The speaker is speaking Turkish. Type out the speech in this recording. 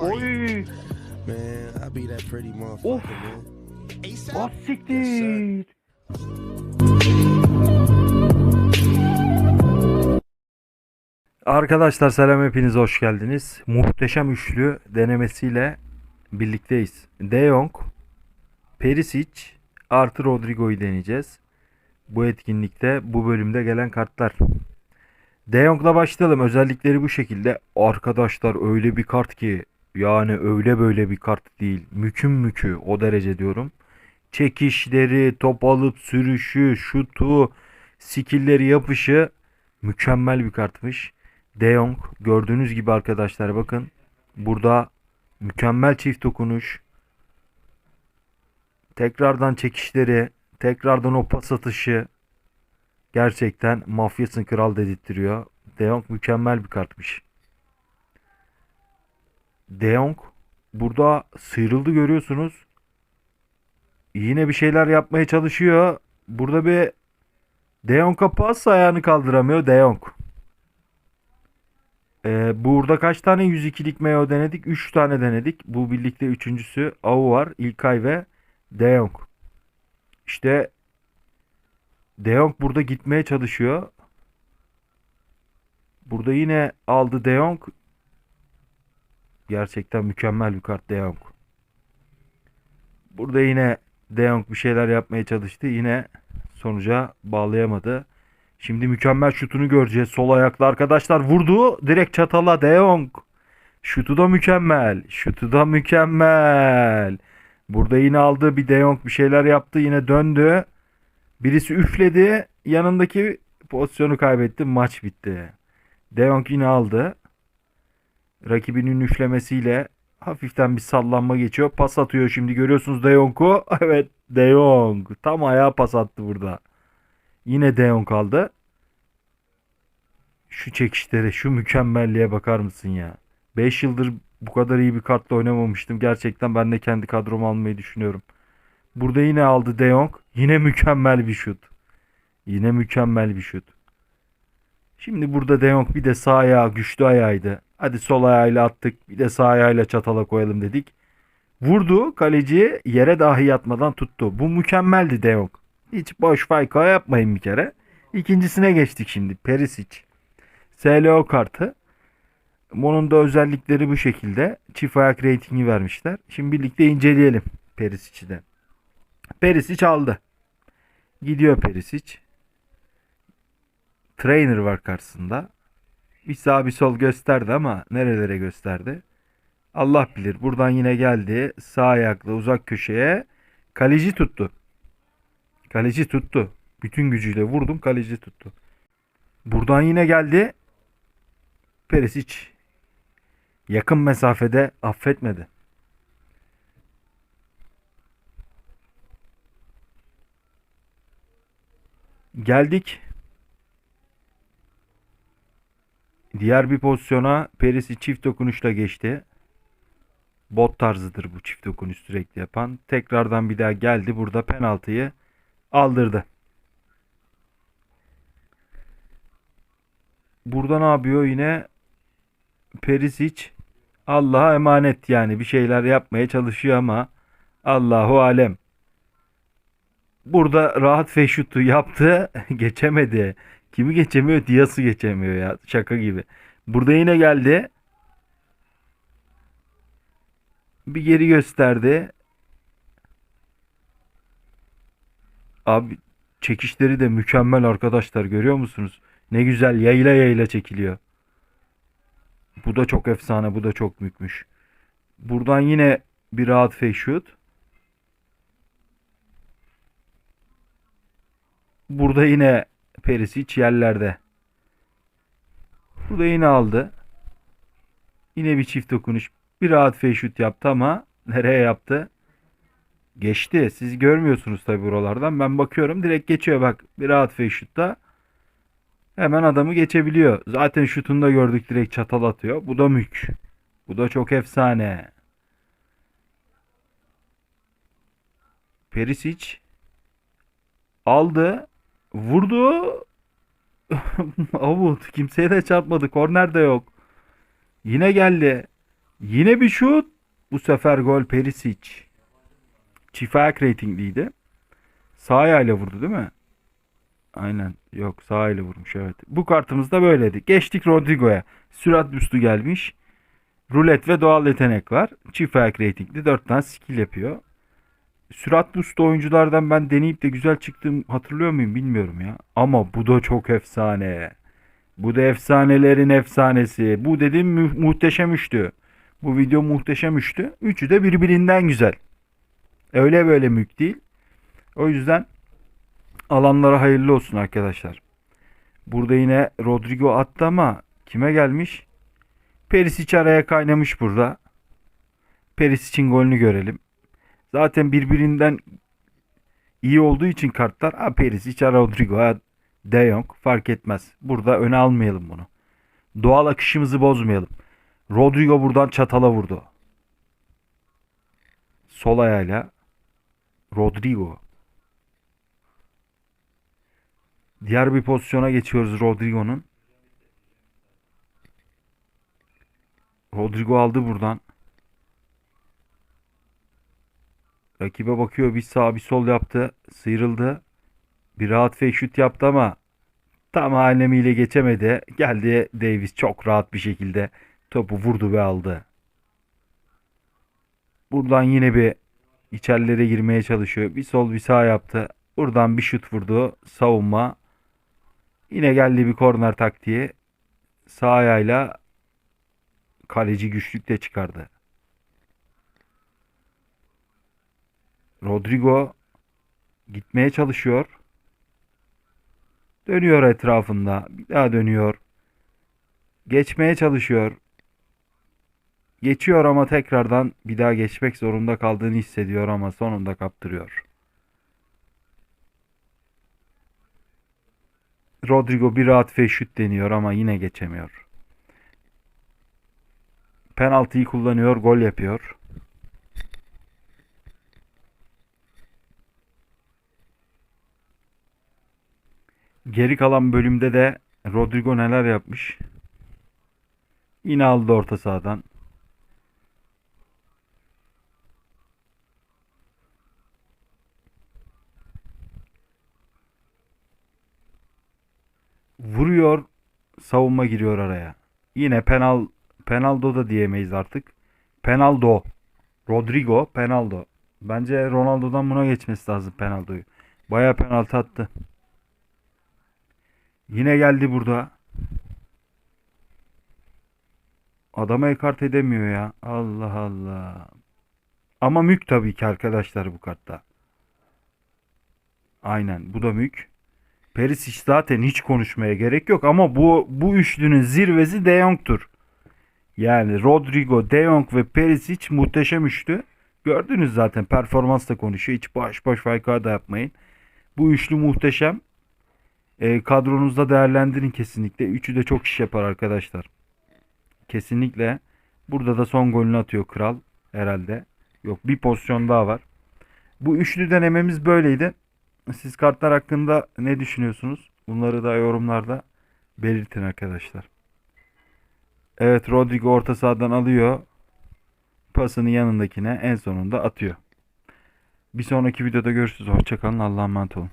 Oy. Man, I be that pretty motherfucker, man. Ah siktir. Arkadaşlar selam hepiniz hoş geldiniz. Muhteşem üçlü denemesiyle birlikteyiz. De Jong, Perisic artı Rodrigo'yu deneyeceğiz. Bu etkinlikte bu bölümde gelen kartlar. De Jong'la başlayalım. Özellikleri bu şekilde. Arkadaşlar öyle bir kart ki yani öyle böyle bir kart değil. Müküm mükü o derece diyorum. Çekişleri, top alıp sürüşü, şutu, skillleri yapışı mükemmel bir kartmış. De Jong gördüğünüz gibi arkadaşlar bakın. Burada mükemmel çift dokunuş. Tekrardan çekişleri, tekrardan o pas atışı gerçekten mafyasın kral dedirtiyor. De Jong mükemmel bir kartmış. De Jong burada sıyrıldı görüyorsunuz. Yine bir şeyler yapmaya çalışıyor. Burada bir De Jong'a pas ayağını kaldıramıyor De Jong. Ee, burada kaç tane 102'lik Meo denedik? 3 tane denedik. Bu birlikte üçüncüsü Avu var. İlkay ve De Jong. İşte De Jong burada gitmeye çalışıyor. Burada yine aldı De Jong. Gerçekten mükemmel bir kart De. Burada yine De bir şeyler yapmaya çalıştı. Yine sonuca bağlayamadı. Şimdi mükemmel şutunu göreceğiz. Sol ayaklı arkadaşlar vurdu. Direkt çatala De. Şutu da mükemmel. Şutu da mükemmel. Burada yine aldı bir De bir şeyler yaptı. Yine döndü. Birisi üfledi. Yanındaki pozisyonu kaybetti. Maç bitti. De yine aldı. Rakibinin üflemesiyle hafiften bir sallanma geçiyor. Pas atıyor şimdi görüyorsunuz De Jong'u. Evet De Jong. Tam ayağa pas attı burada. Yine De Jong aldı. Şu çekişlere, şu mükemmelliğe bakar mısın ya? 5 yıldır bu kadar iyi bir kartla oynamamıştım. Gerçekten ben de kendi kadromu almayı düşünüyorum. Burada yine aldı De Jong. Yine mükemmel bir şut. Yine mükemmel bir şut. Şimdi burada De Jong bir de sağ ayağı güçlü ayağıydı. Hadi sol ayağıyla attık. Bir de sağ ayağıyla çatala koyalım dedik. Vurdu. Kaleci yere dahi yatmadan tuttu. Bu mükemmeldi De Jong. Hiç boş fayka yapmayın bir kere. İkincisine geçtik şimdi. Perisic. SLO kartı. Bunun da özellikleri bu şekilde. Çift ayak reytingi vermişler. Şimdi birlikte inceleyelim Perisic'i de. Perisic aldı. Gidiyor Perisic. Trainer var karşısında. Bir sağ bir sol gösterdi ama nerelere gösterdi? Allah bilir. Buradan yine geldi. Sağ ayakla uzak köşeye. Kaleci tuttu. Kaleci tuttu. Bütün gücüyle vurdum. Kaleci tuttu. Buradan yine geldi. Perisic yakın mesafede affetmedi. Geldik. Diğer bir pozisyona Perisi çift dokunuşla geçti. Bot tarzıdır bu çift dokunuş sürekli yapan. Tekrardan bir daha geldi. Burada penaltıyı aldırdı. Burada ne yapıyor yine? Perisic Allah'a emanet yani bir şeyler yapmaya çalışıyor ama Allahu alem. Burada rahat feşutu yaptı. Geçemedi. Kimi geçemiyor? Dias'ı geçemiyor ya. Şaka gibi. Burada yine geldi. Bir geri gösterdi. Abi çekişleri de mükemmel arkadaşlar görüyor musunuz? Ne güzel yayla yayla çekiliyor. Bu da çok efsane. Bu da çok mükmüş. Buradan yine bir rahat fake shoot. Burada yine Perisic yerlerde. Burada yine aldı. Yine bir çift dokunuş. Bir rahat shoot yaptı ama nereye yaptı? Geçti. Siz görmüyorsunuz tabi buralardan. Ben bakıyorum direkt geçiyor bak. Bir rahat shoot'ta hemen adamı geçebiliyor. Zaten şutunu da gördük direkt çatal atıyor. Bu da mük. Bu da çok efsane. Perisic aldı. Vurdu. Avut. Kimseye de çarpmadı. Korner de yok. Yine geldi. Yine bir şut. Bu sefer gol Perisic. Çift ayak reytingliydi. Sağ ayağıyla vurdu değil mi? Aynen. Yok sağ ayağıyla vurmuş evet. Bu kartımız da böyleydi. Geçtik Rodrigo'ya. Sürat büstü gelmiş. Rulet ve doğal yetenek var. Çift ayak reytingli 4 tane skill yapıyor. Sürat boost'u oyunculardan ben deneyip de güzel çıktığım hatırlıyor muyum bilmiyorum ya. Ama bu da çok efsane. Bu da efsanelerin efsanesi. Bu dediğim mu- muhteşem üçtü. Bu video muhteşem üçtü. Üçü de birbirinden güzel. Öyle böyle mülk değil. O yüzden alanlara hayırlı olsun arkadaşlar. Burada yine Rodrigo attı ama kime gelmiş? Perisic araya kaynamış burada. Perisic'in golünü görelim. Zaten birbirinden iyi olduğu için kartlar ha Perisic, ha Rodrigo, ha De Jong fark etmez. Burada öne almayalım bunu. Doğal akışımızı bozmayalım. Rodrigo buradan çatala vurdu. Sol ayağıyla Rodrigo. Diğer bir pozisyona geçiyoruz Rodrigo'nun. Rodrigo aldı buradan. Rakibe bakıyor bir sağ bir sol yaptı. Sıyrıldı. Bir rahat fake şut yaptı ama tam alemiyle geçemedi. Geldi Davis çok rahat bir şekilde topu vurdu ve aldı. Buradan yine bir içerilere girmeye çalışıyor. Bir sol bir sağ yaptı. Buradan bir şut vurdu. Savunma. Yine geldi bir korner taktiği. Sağ ayağıyla kaleci güçlükle çıkardı. Rodrigo gitmeye çalışıyor. Dönüyor etrafında. Bir daha dönüyor. Geçmeye çalışıyor. Geçiyor ama tekrardan bir daha geçmek zorunda kaldığını hissediyor ama sonunda kaptırıyor. Rodrigo bir rahat fake şut deniyor ama yine geçemiyor. Penaltıyı kullanıyor, gol yapıyor. Geri kalan bölümde de Rodrigo neler yapmış? Yine orta sahadan. Vuruyor, savunma giriyor araya. Yine penal Penaldo da diyemeyiz artık. Penaldo. Rodrigo, Penaldo. Bence Ronaldo'dan buna geçmesi lazım Penaldo'yu. Bayağı penaltı attı. Yine geldi burada. Adamı ekart edemiyor ya. Allah Allah. Ama mük tabii ki arkadaşlar bu kartta. Aynen bu da mük. Perisic zaten hiç konuşmaya gerek yok ama bu bu üçlünün zirvesi De Jong'tur. Yani Rodrigo, De Jong ve Perisic muhteşem üçlü. Gördünüz zaten performansla konuşuyor. Hiç boş boş fayka da yapmayın. Bu üçlü muhteşem. E, kadronuzda değerlendirin kesinlikle. Üçü de çok iş yapar arkadaşlar. Kesinlikle. Burada da son golünü atıyor Kral herhalde. Yok bir pozisyon daha var. Bu üçlü denememiz böyleydi. Siz kartlar hakkında ne düşünüyorsunuz? Bunları da yorumlarda belirtin arkadaşlar. Evet Rodrigo orta sahadan alıyor. Pasını yanındakine en sonunda atıyor. Bir sonraki videoda görüşürüz. Hoşçakalın. Allah'a emanet olun.